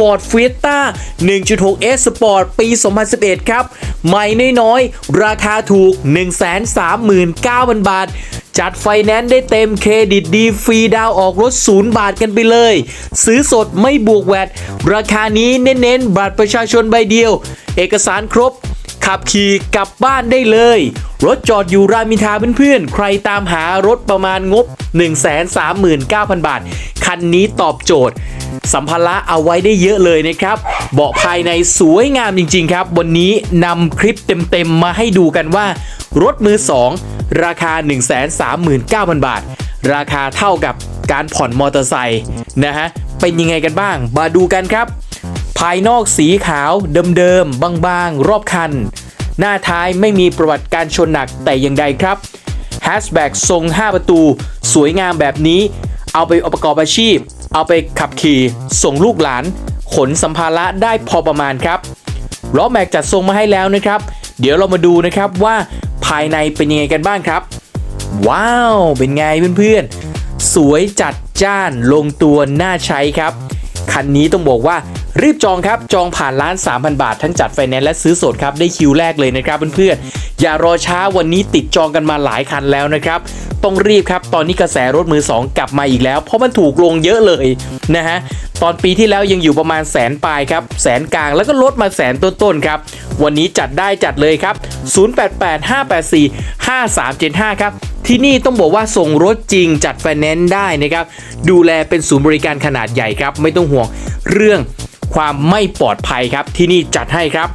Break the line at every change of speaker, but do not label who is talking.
Ford Fiesta 1.6 S Sport ปี 2011 ครับใหม่น้อยๆ ราคาถูก 139,000 บาท จัดไฟแนนซ์ได้เต็มเครดิตดีฟรีดาวออกรถ 0 บาทกันไปเลย ซื้อสดไม่บวกแวดราคานี้เน้นๆ บัตรประชาชนใบเดียว เอกสารครบ ขับขี่กลับบ้านได้เลยรถจอดอยู่รามินทาเพื่อนๆ ใครตามหารถประมาณงบ 139,000 บาท คันนี้ตอบโจทย์ สัมภาระเอาไว้ได้เยอะเลยนะครับ เบาะภายในสวยงามจริง ๆ ครับ วันนี้นำคลิปเต็มๆมาให้ดูกันว่า รถมือ 2 ราคา 139,000 บาท ราคาเท่ากับการผ่อนมอเตอร์ไซค์นะฮะ เป็นยังไงกันบ้าง มาดูกันครับ ภายนอกสีขาวเดิมๆบางๆ รอบคัน หน้าท้ายไม่มีประวัติการชนหนักแต่อย่างใดครับแฮชแบ็กทรง 5 ประตู สวยงามแบบนี้ เอาไปประกอบอาชีพ เอาไปขับขี่ ส่งลูกหลาน ขนสัมภาระได้พอประมาณครับล้อแม็กจัดทรงมาให้แล้วนะครับ เดี๋ยวเรามาดูนะครับว่าภายในเป็นยังไงกันบ้างครับ ว้าว เป็นไงเพื่อนๆ สวยจัดจ้านลงตัวน่าใช้ครับ คันนี้ต้องบอกว่ารีบจองครับจองผ่านร้าน 3,000 บาท ทั้งจัดไฟแนนซ์และซื้อสดครับ ได้คิวแรกเลยนะครับเพื่อนๆ อย่ารอช้าวันนี้ติดจองกันมาหลายคันแล้วนะครับ ต้องรีบครับ ตอนนี้กระแสรถมือ 2 กลับมาอีกแล้ว เพราะมันถูกลงเยอะเลยนะฮะตอนปีที่แล้วยังอยู่ประมาณแสนปลายครับ แสนกลางแล้วก็ลดมาแสนต้นๆครับ วันนี้จัดได้จัดเลยครับ 0885845375 ครับที่นี่ต้องบอกว่าส่งรถจริงจัดไฟแนนซ์ได้นะครับ ดูแลเป็นศูนย์บริการขนาดใหญ่ครับ ไม่ต้องห่วงเรื่องความไม่ปลอดภัยครับ ที่นี่จัดให้ครับ